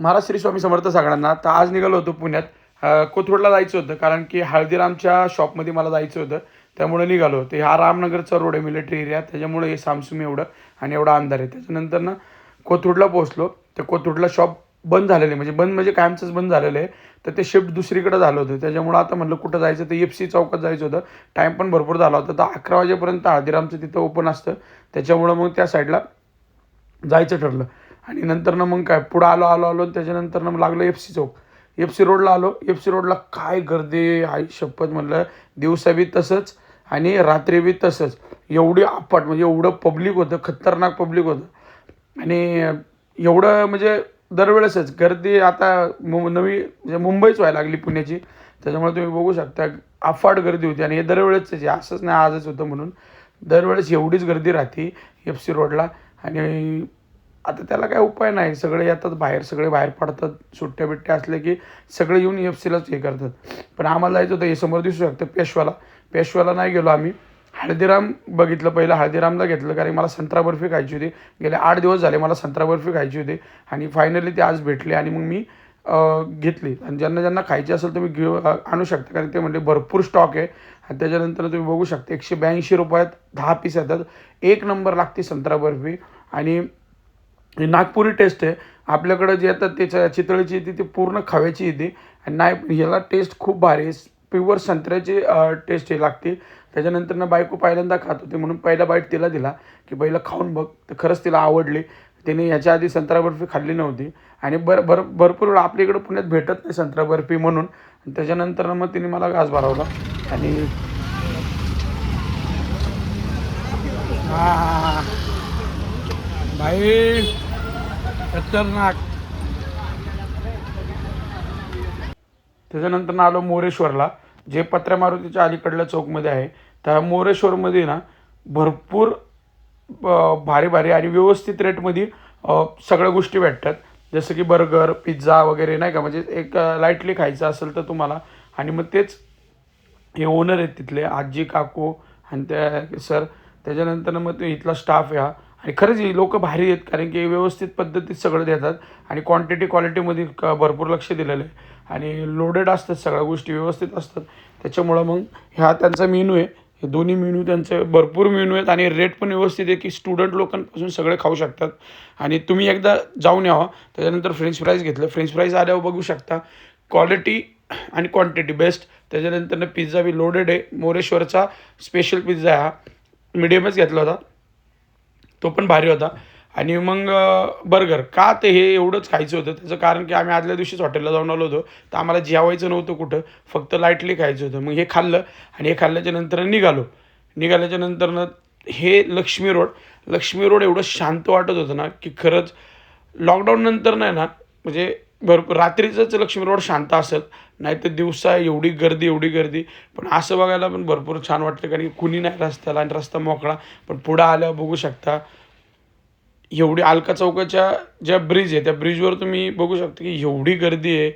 महाराज श्री स्वामी समर्थ सगळ्यांना. तर आज निघालो होतो पुण्यात. कोथरूडला जायचं होतं कारण की हळदीरामच्या शॉपमध्ये मला जायचं होतं. त्यामुळे निघालो होतं. हा रामनगरचा रोड आहे मिलिटरी एरिया त्याच्यामुळे हे सामसुम एवढं आणि एवढा अंधार आहे. त्याच्यानंतर ना कोथरूडला पोहोचलो. तर कोथरूडला शॉप बंद झालेलं आहे म्हणजे बंद म्हणजे कायमचंच बंद झालेलं आहे. तर ते शिफ्ट दुसरीकडे झालं होतं. त्याच्यामुळं आता म्हटलं कुठं जायचं तर एफ सी चौकात जायचं होतं. टाईम पण भरपूर झाला होता. तर अकरा वाजेपर्यंत हळदीरामचं तिथं ओपन असतं. त्याच्यामुळं मग त्या साईडला जायचं ठरलं. आणि नंतर ना मग काय पुढं आलो आलो आलो त्याच्यानंतर ना मग लागलं एफ सी चौक. एफ सी रोडला आलो. एफ सी रोडला काय गर्दी आई शपथ म्हटलं दिवसा बी तसंच आणि रात्री बी तसंच. एवढी अफाट म्हणजे एवढं पब्लिक होतं खतरनाक पब्लिक होतं. आणि एवढं म्हणजे दरवेळेसच गर्दी आता मु नवी म्हणजे मुंबईच व्हायला लागली पुण्याची. त्याच्यामुळे तुम्ही बघू शकता अफाट गर्दी होती. आणि हे दरवेळेसच आहे असंच नाही आजच होतं म्हणून. दरवेळेस एवढीच गर्दी राहते एफ सी रोडला. आणि आता त्याला काय उपाय नाही. सगळे येतात बाहेर सगळे बाहेर पडतात. सुट्ट्या बिट्ट्या असल्या की सगळे येऊन एफ सीलाच हे करतात. पण आम्हाला जायचं होतं हे समोर दिसू शकतं पेशवाला. पेशवाला नाही गेलो आम्ही. हळदीराम बघितलं पहिलं हळदीरामला घेतलं कारण मला संत्रा बर्फी खायची होती. गेले आठ दिवस झाले मला संत्रा बर्फी खायची होती. आणि फायनली ते आज भेटले आणि मग मी घेतली. आणि ज्यांना ज्यांना खायची असेल तुम्ही घेऊ आणू शकता. कारण ते म्हणजे भरपूर स्टॉक आहे. आणि त्याच्यानंतर तुम्ही बघू शकता एकशे ब्याऐंशी रुपयात दहा पीस येतात. एक नंबर लागते संत्रा बर्फी. आणि नागपुरी टेस्ट आहे. आपल्याकडं जे येतात त्याच्या चितळीची येते ती पूर्ण खाव्याची येते. आणि नाही ह्याला टेस्ट खूप भारी आहे. प्युअर संत्र्याची टेस्ट हे लागते. त्याच्यानंतर ना बायको पहिल्यांदा खात होती म्हणून पहिला बाईट तिला दिला की पहिलं खाऊन बघ. तर खरंच तिला आवडली. तिने ह्याच्या आधी संत्रा बर्फी खाल्ली नव्हती. आणि बर भर भरपूर वेळा आपल्या इकडं पुण्यात भेटत नाही संत्रा बर्फी म्हणून. त्याच्यानंतर मग तिने मला घास भरवला. आणि हां भाई खतरनाक. त्याच्यानंतर ना आलो मोरेश्वरला जे पत्र्या मारुतीच्या अलीकडल्या चौकमध्ये आहे. त्या मोरेश्वरमध्ये ना भरपूर भारी भारी आणि व्यवस्थित रेटमध्ये सगळ्या गोष्टी भेटतात. जसं की बर्गर पिझ्झा वगैरे नाही का? म्हणजे एक लाईटली खायचं असेल तर तुम्हाला. आणि मग तेच हे ओनर आहेत तिथले आजी काकू आणि त्या सर. त्याच्यानंतर मग ते इथला स्टाफ ह्या आणि खरंच ही लोक भारी आहेत कारण की व्यवस्थित पद्धतीत सगळं देतात आणि क्वांटिटी क्वालिटीमध्ये क- भरपूर लक्ष दिलेलं आहे. आणि लोडेड असतात सगळ्या गोष्टी व्यवस्थित असतात. त्याच्यामुळं मग ह्या त्यांचा मेनू आहे. हे दोन्ही मेनू त्यांचे भरपूर मेनू आहेत आणि रेट पण व्यवस्थित आहे की स्टुडंट लोकांपासून सगळे खाऊ शकतात. आणि तुम्ही एकदा जाऊन यावा. त्याच्यानंतर फ्रेंच फ्राईज घेतलं. फ्रेंच फ्राईज आल्यावर बघू शकता. क्वालिटी आणि क्वांटिटी बेस्ट त्याच्यानंतर पिझ्झा बी लोडेड आहे. मोरेश्वरचा स्पेशल पिझ्झा हा. मिडियमच घेतला होता. तो पण भारी होता. आणि मग बर्गर का ते हे एवढंच खायचं होतं? त्याचं कारण की आम्ही आदल्या दिवशीच हॉटेलला जाऊन आलो होतो. तर आम्हाला जेवायचं नव्हतं कुठं. फक्त लाईटली खायचं होतं. मग हे खाल्लं आणि हे खाल्ल्याच्या नंतर निघालो. निघाल्याच्या नंतरनं हे लक्ष्मी रोड लक्ष्मी रोड एवढं शांत वाटत होतं ना की खरंच लॉकडाऊन नंतर नाही ना म्हणजे भरपूर रात्रीचंच लक्ष्मी रोड शांत असेल नाही तर दिवसा एवढी गर्दी एवढी गर्दी. पण असं बघायला पण भरपूर छान वाटतं कारण की कुणी नाही रस्त्याला आणि रस्ता मोकळा. पण पुढं आल्यावर बघू शकता एवढी अलका चौकाच्या ज्या ब्रिज आहे त्या ब्रिजवर तुम्ही बघू शकता की एवढी गर्दी आहे.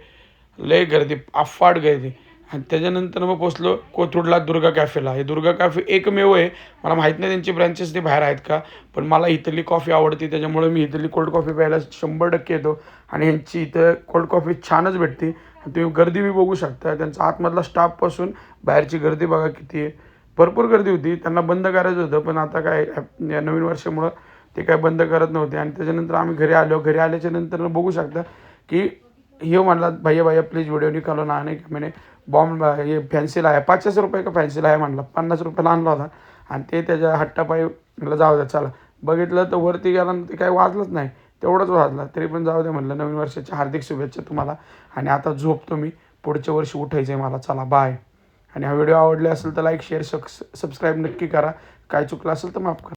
लय गर्दी अफाट गर्दी. आणि त्याच्यानंतर मग पोचलो कोथरूडला दुर्गा कॅफेला हे दुर्गा कॅफे एकमेव आहे. मला माहीत नाही त्यांची ब्रँचेस ते बाहेर आहेत का पण मला इथली कॉफी आवडते. त्याच्यामुळे मी इथली कोल्ड कॉफी प्यायला शंभर टक्के येतो. आणि ह्यांची इथं कोल्ड कॉफी छानच भेटते. आणि तुम्ही गर्दी बी बघू शकता. त्यांचा आतमधला स्टाफपासून बाहेरची गर्दी बघा किती आहे. भरपूर गर्दी होती. त्यांना बंद करायचं होतं पण आता काय या नवीन वर्षामुळं ते काय बंद करत नव्हते. आणि त्याच्यानंतर आम्ही घरी आलो. घरी आल्याच्यानंतर बघू शकता की हे म्हणला भैया भैया प्लीज व्हिडिओ निकालो ना. नाही का मैंने बॉम्ब हे फॅन्सीला आहे. पाचशेच रुपये का फॅन्सीला आहे? म्हणला. पन्नास रुपयाला आणला होता. आणि ते त्याच्या हट्टापायी म्हटलं जाऊ द्या चला. बघितलं तर वरती गेला ते काही वाजलंच नाही. तेवढंच वाजला. तरी पण जाऊ द्या म्हणलं. नवीन वर्षाच्या हार्दिक शुभेच्छा तुम्हाला. आणि आता झोपतो मी पुढच्या वर्षी उठायचं आहे मला. चला बाय आणि हा व्हिडिओ आवडले असेल तर लाईक शेअर सक्स सबस्क्राईब नक्की करा. काय चुकलं असेल तर माफ करा.